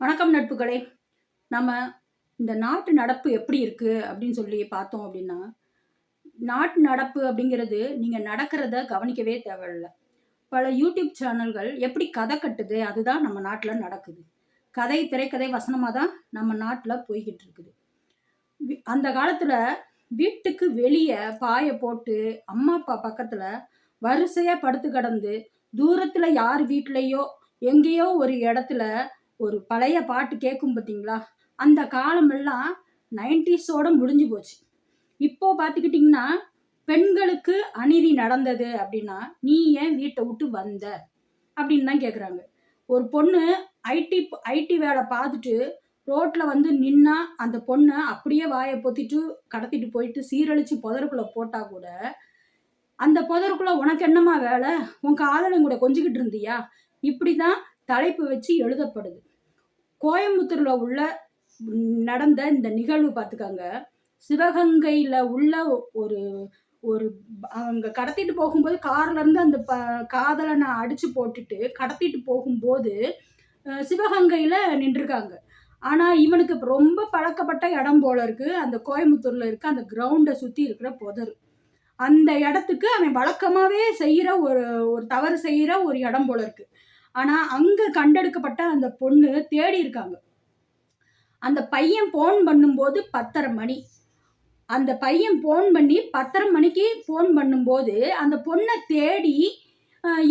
வணக்கம் நட்புகளே. நம்ம இந்த நாட்டு நடப்பு எப்படி இருக்குது அப்படின்னு சொல்லி பார்த்தோம் அப்படின்னா நாட்டு நடப்பு அப்படிங்கிறது நீங்கள் நடக்கிறத கவனிக்கவே தேவையில்ல. பல யூடியூப் சேனல்கள் எப்படி கதை கட்டுது அதுதான் நம்ம நாட்டில் நடக்குது. கதை திரைக்கதை வசனமாக தான் நம்ம நாட்டில் போய்கிட்டு இருக்குது. அந்த காலத்தில் வீட்டுக்கு வெளியே பாயை போட்டு அம்மா அப்பா பக்கத்தில் வரிசையாக படுத்து கிடந்து தூரத்தில் யார் வீட்லேயோ எங்கேயோ ஒரு இடத்துல ஒரு பழைய பாட்டு கேட்கும் பார்த்தீங்களா அந்த காலமெல்லாம் நைன்டிஸோட முடிஞ்சு போச்சு. இப்போ பார்த்துக்கிட்டிங்கன்னா பெண்களுக்கு அநீதி நடந்தது அப்படின்னா நீ ஏன் வீட்டை விட்டு வந்த? அப்படின்னு தான் கேட்குறாங்க ஒரு பொண்ணு ஐடி ஐடி வேலை பார்த்துட்டு ரோட்டில் வந்து நின்னா அந்த பொண்ணை அப்படியே வாயை பொத்திட்டு கடத்திட்டு போயிட்டு சீரழித்து புதருக்குள்ளே போட்டால் கூட அந்த புதருக்குள்ளே உனக்கு என்னம்மா வேலை? உன் காதலன் கூட கொஞ்சிக்கிட்டு இருந்தியா? இப்படி தான் தலைப்பு வச்சு எழுதப்படுது. கோயம்புத்தூரில் உள்ள நடந்த இந்த நிகழ்வு பார்த்துக்காங்க. சிவகங்கையில் உள்ள ஒரு ஒரு அங்கே கடத்திட்டு போகும்போது கார்லேருந்து அந்த ப காதலனை அடித்து போட்டுட்டு கடத்திட்டு போகும்போது சிவகங்கையில் நின்றுருக்காங்க. ஆனால் இவனுக்கு ரொம்ப பழக்கப்பட்ட இடம் போல இருக்குது அந்த கோயம்புத்தூரில் இருக்க அந்த கிரவுண்டை சுற்றி இருக்கிற புதர். அந்த இடத்துக்கு அவன் வழக்கமாகவே செய்கிற ஒரு ஒரு தவறு செய்கிற ஒரு இடம் போல இருக்குது ஆனால் அங்கே கண்டெடுக்கப்பட்ட அந்த பொண்ணு தேடி இருக்காங்க. அந்த பையன் ஃபோன் பண்ணும்போது பத்தரை மணி. அந்த பையன் ஃபோன் பண்ணி பத்தரை மணிக்கு ஃபோன் பண்ணும்போது அந்த பொண்ணை தேடி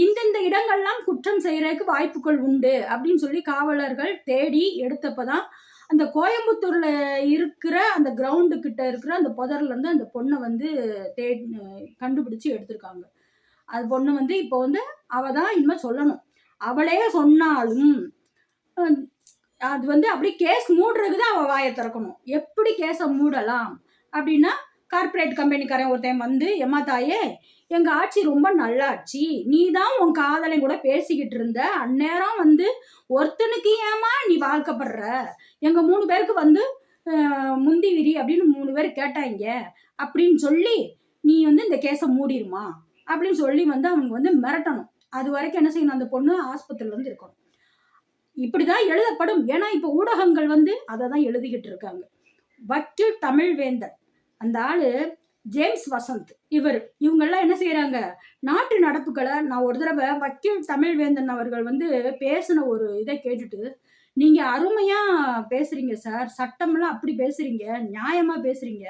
இந்தந்த இடங்கள்லாம் குற்றம் செய்கிறதுக்கு வாய்ப்புகள் உண்டு அப்படின்னு சொல்லி காவலர்கள் தேடி எடுத்தப்போ தான் அந்த கோயம்புத்தூரில் இருக்கிற அந்த கிரவுண்டு கிட்ட இருக்கிற அந்த புதர்லேருந்து அந்த பொண்ணை வந்து தே கண்டுபிடிச்சி எடுத்திருக்காங்க. அது பொண்ணு வந்து இப்போ வந்து அவ தான் இனிமேல் சொல்லணும். அவளே சொன்னாலும் அது வந்து அப்படி கேஸ் மூடுறதுக்கு தான் அவள் வாயை திறக்கணும். எப்படி கேஸை மூடலாம்? அப்படின்னா கார்ப்பரேட் கம்பெனிக்காரன் ஒருத்தன் வந்து எம்மா தாயே எங்கள் ஆட்சி ரொம்ப நல்ல ஆட்சி நீ தான் உன் காதலை கூட பேசிக்கிட்டு இருந்த. அந்நேரம் வந்து ஒருத்தனுக்கு ஏமா நீ வாழ்க்கப்படுற? எங்கள் மூணு பேருக்கு வந்து முந்தி விரி அப்படின்னு மூணு பேர் கேட்டாங்க. அப்படின்னு சொல்லி நீ வந்து இந்த கேஸை மூடிருமா? அப்படின்னு சொல்லி வந்து அவனுக்கு வந்து மிரட்டணும். அது வரைக்கும் என்ன செய்யணும்? அந்த பொண்ணு ஆஸ்பத்திரியில இருந்து இருக்கணும். இப்படிதான் எழுதப்படும். ஏன்னா இப்போ ஊடகங்கள் வந்து அதை தான் எழுதிக்கிட்டு இருக்காங்க. வக்கீல் தமிழ்வேந்தன் அந்த ஆளு ஜேம்ஸ் வசந்த். இவர். இவங்கெல்லாம் என்ன செய்யறாங்க? நாட்டு நடப்புகளை நான் ஒரு தடவை வக்கீல் தமிழ்வேந்தன் அவர்கள் வந்து பேசின ஒரு இதை கேட்டுட்டு நீங்க அருமையா பேசுறீங்க சார். சட்டமெல்லாம் அப்படி பேசுறீங்க. நியாயமா பேசுறீங்க.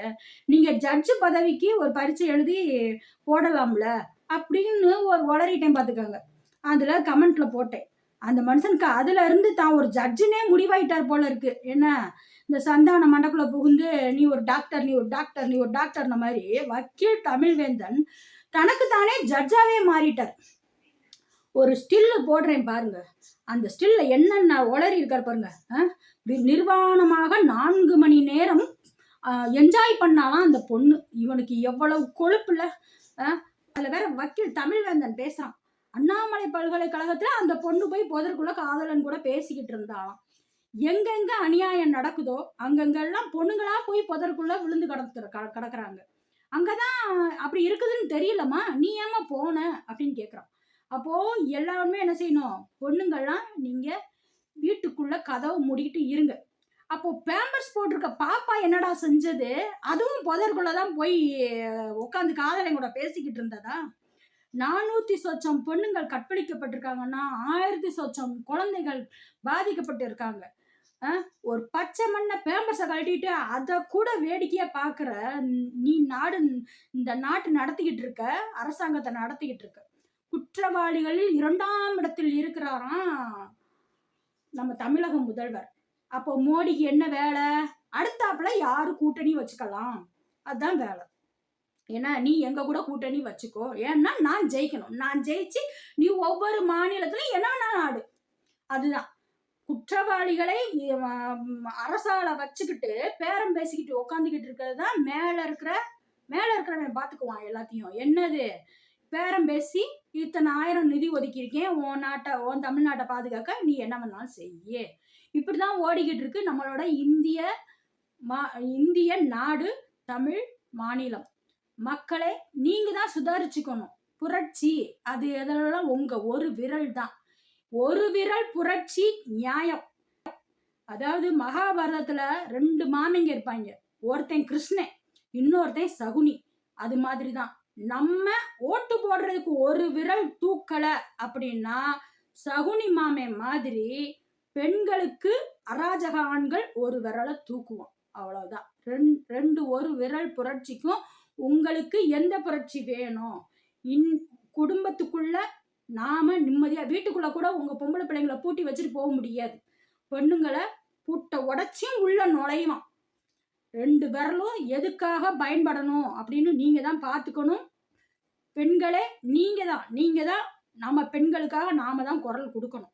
நீங்க ஜட்ஜு பதவிக்கு ஒரு பரீட்சை எழுதி போடலாம்ல. அப்படின்னு ஒரு உளறிட்டேன் பார்த்துக்கோங்க அதில் கமெண்ட்ல போட்டேன். அந்த மனுஷனுக்கு அதுல இருந்து தான் ஒரு ஜட்ஜுனே முடிவாயிட்டார் போல இருக்கு. என்ன? இந்த சந்தான மண்டக்குள்ள புகுந்து நீ ஒரு டாக்டர் நீ ஒரு டாக்டர் நீ ஒரு டாக்டர்ன மாதிரி வக்கீல் தமிழ்வேந்தன் தனக்கு தானே ஜட்ஜாவே மாறிட்டார். ஒரு ஸ்டில்லு போடுறேன் பாருங்க. அந்த ஸ்டில்ல என்னென்ன உளறி இருக்கார் பாருங்க. நிர்வாணமாக நான்கு மணி நேரம் என்ஜாய் பண்ணாலாம் அந்த பொண்ணு. இவனுக்கு எவ்வளவு கொழுப்புல அதுல வேற வக்கீல் தமிழ்வேந்தன் பேசுறான். அண்ணாமலை பல்கலைக்கழகத்துல அந்த பொண்ணு போய் போதற்குள்ள காதலன் கூட பேசிக்கிட்டு இருந்தாலாம் எங்கெங்க அநியாயம் நடக்குதோ அங்கங்கெல்லாம் பொண்ணுங்களா போய் புதற்குள்ள விழுந்து கிடக்குற க- கிடக்குறாங்க. அங்கதான் அப்படி இருக்குதுன்னு தெரியலம்மா. நீ ஏமா போன? அப்படின்னு கேட்குறான் அப்போ எல்லாருமே என்ன செய்யணும்? பொண்ணுங்கள்லாம் நீங்க வீட்டுக்குள்ள கதவு மூடிக்கிட்டு இருங்க. அப்போ பேம்பர்ஸ் போட்டிருக்க பாப்பா என்னடா செஞ்சது? அதுவும் புதற்குள்ளதான் போய் உட்காந்து காதலை கூட பேசிக்கிட்டு இருந்ததா? நானூத்தி சொச்சம் பொண்ணுங்கள் கற்பழிக்கப்பட்டிருக்காங்கன்னா ஆயிரத்தி சொச்சம் குழந்தைகள் பாதிக்கப்பட்டு இருக்காங்க ஒரு பச்சை மண்ணை பேம்பர்ஸை கழட்டிட்டு அதை கூட வேடிக்கையா பாக்குற நீ நாடு இந்த நாட்டு நடத்திக்கிட்டு இருக்க அரசாங்கத்தை நடத்திக்கிட்டு இருக்க. குற்றவாளிகளில் இரண்டாம் இடத்தில் இருக்கிறாராம் நம்ம தமிழக முதல்வர். அப்போ மோடிக்கு என்ன வேலை? அடுத்தாப்புல யாரு கூட்டணி வச்சுக்கலாம்? அதுதான் வேலை. ஏன்னா நீ எங்க கூட கூட்டணி வச்சுக்கோ. ஏன்னா நான் ஜெயிக்கணும். நான் ஜெயிச்சு நீ ஒவ்வொரு மாநிலத்திலும் என்ன வேணாலும் ஆடு. அதுதான். குற்றவாளிகளை அரசால வச்சுக்கிட்டு பேரம் பேசிக்கிட்டு உட்காந்துக்கிட்டு இருக்கிறது தான் மேல இருக்கிற மேல இருக்கிறவன் பாத்துக்குவான் எல்லாத்தையும். என்னது? பேரம் பேசி இத்தனை ஆயிரம் நிதி ஒதுக்கியிருக்கேன். உன் நாட்டை உன் தமிழ்நாட்டை பாதுகாக்க நீ என்ன வேணாலும் செய்ய. இப்படிதான் ஓடிக்கிட்டு இருக்கு நம்மளோட இந்திய மா இந்திய நாடு தமிழ் மாநிலம். மக்களை நீங்க தான் சுதாரிச்சுக்கணும். புரட்சி அது எதெல்லாம் உங்க ஒரு விரல் தான். ஒரு விரல் புரட்சி நியாயம். அதாவது மகாபாரதத்துல ரெண்டு மாமிங்க இருப்பாங்க. ஒருத்தன் கிருஷ்ணன் இன்னொருத்தன் சகுனி. அது மாதிரி தான். நம்ம ஓட்டு போடுறதுக்கு ஒரு விரல் தூக்கல அப்படின்னா சகுனி மாமே மாதிரி பெண்களுக்கு அராஜக ஆண்கள் ஒரு விரலை தூக்குவோம். அவ்வளவுதான். ரெண் ரெண்டு ஒரு விரல் புரட்சிக்கும் உங்களுக்கு எந்த புரட்சி வேணும்? இன் குடும்பத்துக்குள்ள நாம நிம்மதியா வீட்டுக்குள்ள கூட உங்க பொம்பளை பிள்ளைங்களை பூட்டி வச்சுட்டு போக முடியாது. பெண்ணுங்களை பூட்டை உடச்சியும் உள்ள நுழையும் ரெண்டு விரலும் எதுக்காக பயன்படணும் அப்படின்னு நீங்கள் தான் பார்த்துக்கணும். பெண்களே நீங்கள் தான் நீங்கள் தான் நம்ம பெண்களுக்காக நாம் தான் குரல் கொடுக்கணும்.